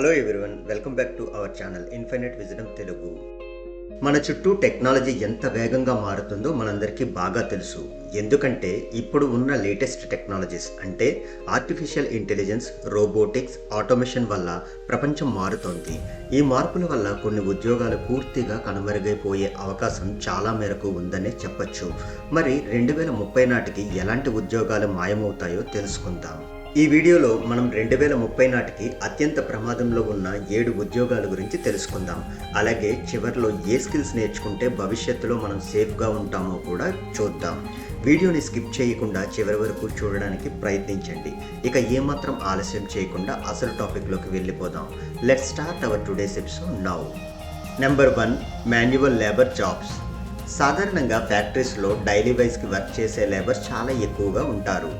Hello everyone welcome back to our channel infinite wisdom Telugu మన చుట్టూ technology ఎంత వేగంగా మారుతుందో మనందరికీ బాగా తెలుసు. ఎందుకంటే ఇప్పుడు ఉన్న లేటెస్ట్ టెక్నాలజీస్ అంటే ఆర్టిఫిషియల్ ఇంటెలిజెన్స్ రోబోటిక్స్ ఆటోమేషన్ వల్ల ప్రపంచం మారుతోంది. ఈ మార్పుల వల్ల కొన్ని ఉద్యోగాలు పూర్తిగా కనుమరుగైపోయే అవకాశం చాలా మేరకు ఉందనే చెప్పొచ్చు. మరి రెండు వేల ముప్పై నాటికి ఎలాంటి ఉద్యోగాలు మాయమవుతాయో తెలుసుకుందాం. ఈ వీడియోలో మనం రెండు వేల ముప్పై నాటికి అత్యంత ప్రమాదంలో ఉన్న ఏడు ఉద్యోగాల గురించి తెలుసుకుందాం. అలాగే చివరిలో ఏ స్కిల్స్ నేర్చుకుంటే భవిష్యత్తులో మనం సేఫ్గా ఉంటామో కూడా చూద్దాం. వీడియోని స్కిప్ చేయకుండా చివరి వరకు చూడడానికి ప్రయత్నించండి. ఇక ఏమాత్రం ఆలస్యం చేయకుండా అసలు టాపిక్లోకి వెళ్ళిపోదాం. Let start our today's episode now number one manual labour jobs సాధారణంగా ఫ్యాక్టరీస్లో డైలీ వైజ్కి వర్క్ చేసే లేబర్ చాలా ఎక్కువగా ఉంటారు.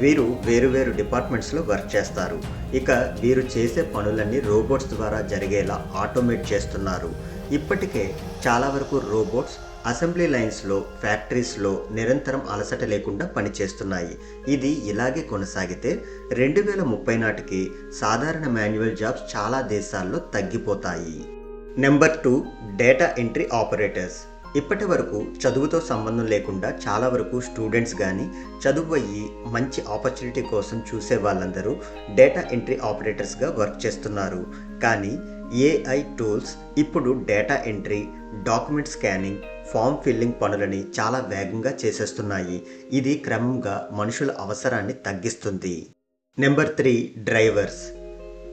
వీరు వేరు వేరు డిపార్ట్మెంట్స్లో వర్క్ చేస్తారు. ఇక వీరు చేసే పనులన్నీ రోబోట్స్ ద్వారా జరిగేలా ఆటోమేట్ చేస్తున్నారు. ఇప్పటికే చాలా వరకు రోబోట్స్ అసెంబ్లీ లైన్స్లో ఫ్యాక్టరీస్లో నిరంతరం అలసట లేకుండా పనిచేస్తున్నాయి. ఇది ఇలాగే కొనసాగితే రెండు వేల ముప్పై నాటికి సాధారణ మాన్యువల్ జాబ్స్ చాలా దేశాల్లో తగ్గిపోతాయి. Number two data entry operators ఇప్పటి వరకు చదువుతో సంబంధం లేకుండా చాలా వరకు స్టూడెంట్స్ కానీ చదువు అయ్యి మంచి ఆపర్చునిటీ కోసం చూసే వాళ్ళందరూ డేటా ఎంట్రీ ఆపరేటర్స్గా వర్క్ చేస్తున్నారు. కానీ ఏఐ టూల్స్ ఇప్పుడు data entry document scanning form filling పనులని చాలా వేగంగా చేసేస్తున్నాయి. ఇది క్రమంగా మనుషుల అవసరాన్ని తగ్గిస్తుంది. Number three drivers.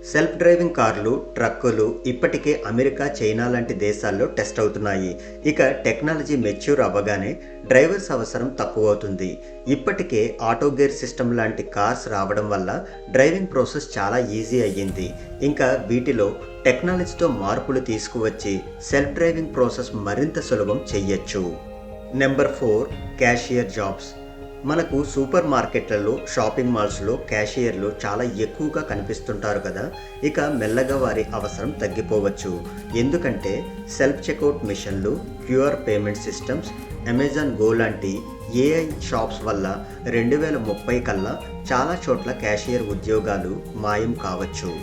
Self driving కార్లు ట్రక్కులు ఇప్పటికే అమెరికా చైనా లాంటి దేశాల్లో టెస్ట్ అవుతున్నాయి. ఇక టెక్నాలజీ మెచ్యూర్ అవ్వగానే డ్రైవర్స్ అవసరం తక్కువ అవుతుంది ఇప్పటికే ఆటో గేర్ సిస్టమ్ లాంటి కార్స్ రావడం వల్ల డ్రైవింగ్ ప్రాసెస్ చాలా ఈజీ అయ్యింది. ఇంకా వీటిలో టెక్నాలజీతో మార్పులు తీసుకువచ్చి సెల్ఫ్ డ్రైవింగ్ ప్రాసెస్ మరింత సులభం చెయ్యొచ్చు. Number four cashier jobs. మనకు సూపర్ మార్కెట్లలో షాపింగ్ మాల్స్లో క్యాషియర్లు చాలా ఎక్కువగా కనిపిస్తుంటారు కదా. ఇక మెల్లగా వారి అవసరం తగ్గిపోవచ్చు. ఎందుకంటే సెల్ఫ్ చెక్అవుట్ మిషన్లు QR payment systems Amazon Go లాంటి ఏఐ షాప్స్ వల్ల రెండు వేల ముప్పై కల్లా చాలా చోట్ల క్యాషియర్ ఉద్యోగాలు మాయం కావచ్చు.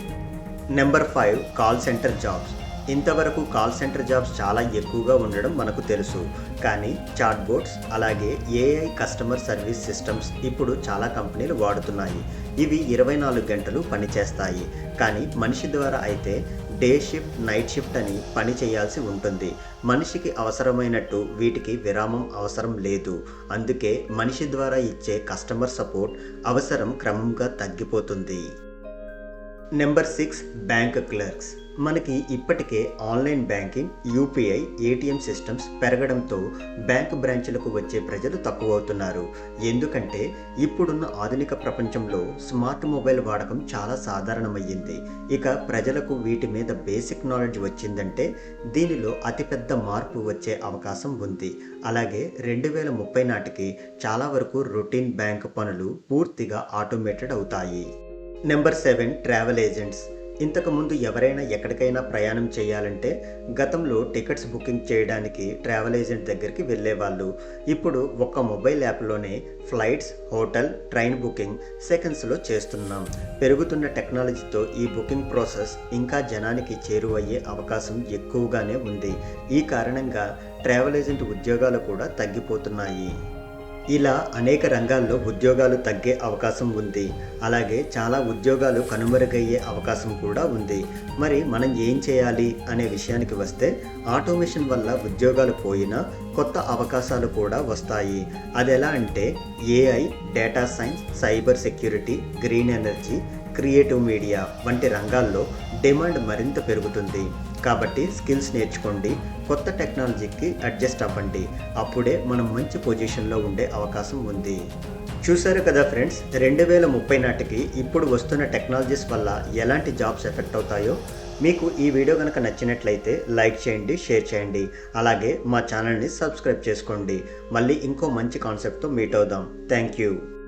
Number five call centre jobs. ఇంతవరకు కాల్ సెంటర్ జాబ్స్ చాలా ఎక్కువగా ఉండడం మనకు తెలుసు. కానీ చాట్ అలాగే ఏఐ కస్టమర్ సర్వీస్ సిస్టమ్స్ ఇప్పుడు చాలా కంపెనీలు వాడుతున్నాయి. ఇవి ఇరవై నాలుగు గంటలు పనిచేస్తాయి కానీ మనిషి ద్వారా అయితే డే షిఫ్ట్ నైట్ షిఫ్ట్ అని పని చేయాల్సి ఉంటుంది. మనిషికి అవసరమైనట్టు వీటికి విరామం అవసరం లేదు. అందుకే మనిషి ద్వారా ఇచ్చే కస్టమర్ సపోర్ట్ అవసరం క్రమంగా తగ్గిపోతుంది. నెంబర్ సిక్స్ బ్యాంక్ క్లర్క్స్ మనకి ఇప్పటికే online banking UPI ATM systems పెరగడంతో బ్యాంక్ బ్రాంచ్లకు వచ్చే ప్రజలు తక్కువ అవుతున్నారు ఎందుకంటే ఇప్పుడున్న ఆధునిక ప్రపంచంలో స్మార్ట్ మొబైల్ వాడకం చాలా సాధారణమయ్యింది. ఇక ప్రజలకు వీటి మీద బేసిక్ నాలెడ్జ్ వచ్చిందంటే దీనిలో అతిపెద్ద మార్పు వచ్చే అవకాశం ఉంది. అలాగే రెండు వేల ముప్పై నాటికి చాలా వరకు రొటీన్ బ్యాంక్ పనులు పూర్తిగా ఆటోమేటెడ్ అవుతాయి. Number seven travel agents. ఇంతకుముందు ఎవరైనా ఎక్కడికైనా ప్రయాణం చేయాలంటే గతంలో టికెట్స్ బుకింగ్ చేయడానికి ట్రావెల్ ఏజెంట్ దగ్గరికి వెళ్ళేవాళ్ళు. ఇప్పుడు ఒక్క మొబైల్ యాప్లోనే ఫ్లైట్స్ హోటల్ ట్రైన్ బుకింగ్ సెకండ్స్లో చేస్తున్నాం. పెరుగుతున్న టెక్నాలజీతో ఈ బుకింగ్ ప్రాసెస్ ఇంకా జనానికి చేరువయ్యే అవకాశం ఎక్కువగానే ఉంది. ఈ కారణంగా ట్రావెల్ ఏజెంట్ ఉద్యోగాలు కూడా తగ్గిపోతున్నాయి. ఇలా అనేక రంగాల్లో ఉద్యోగాలు తగ్గే అవకాశం ఉంది. అలాగే చాలా ఉద్యోగాలు కనుమరుగయ్యే అవకాశం కూడా ఉంది. మరి మనం ఏం చేయాలి అనే విషయానికి వస్తే ఆటోమేషన్ వల్ల ఉద్యోగాలు పోయినా కొత్త అవకాశాలు కూడా వస్తాయి. అది ఎలా అంటే AI data science cyber security green energy creative media వంటి రంగాల్లో డిమాండ్ మరింత పెరుగుతుంది. కాబట్టి స్కిల్స్ నేర్చుకోండి కొత్త టెక్నాలజీకి అడ్జస్ట్ అవ్వండి. అప్పుడే మనం మంచి పొజిషన్లో ఉండే అవకాశం ఉంది. చూశారు కదా ఫ్రెండ్స్ రెండు వేల ముప్పై నాటికి ఇప్పుడు వస్తున్న టెక్నాలజీస్ వల్ల ఎలాంటి జాబ్స్ ఎఫెక్ట్ అవుతాయో? మీకు ఈ వీడియో కనుక నచ్చినట్లయితే లైక్ చేయండి షేర్ చేయండి. అలాగే మా ఛానల్ని సబ్స్క్రైబ్ చేసుకోండి. మళ్ళీ ఇంకో మంచి కాన్సెప్ట్తో మీట్ అవుదాం. Thank you.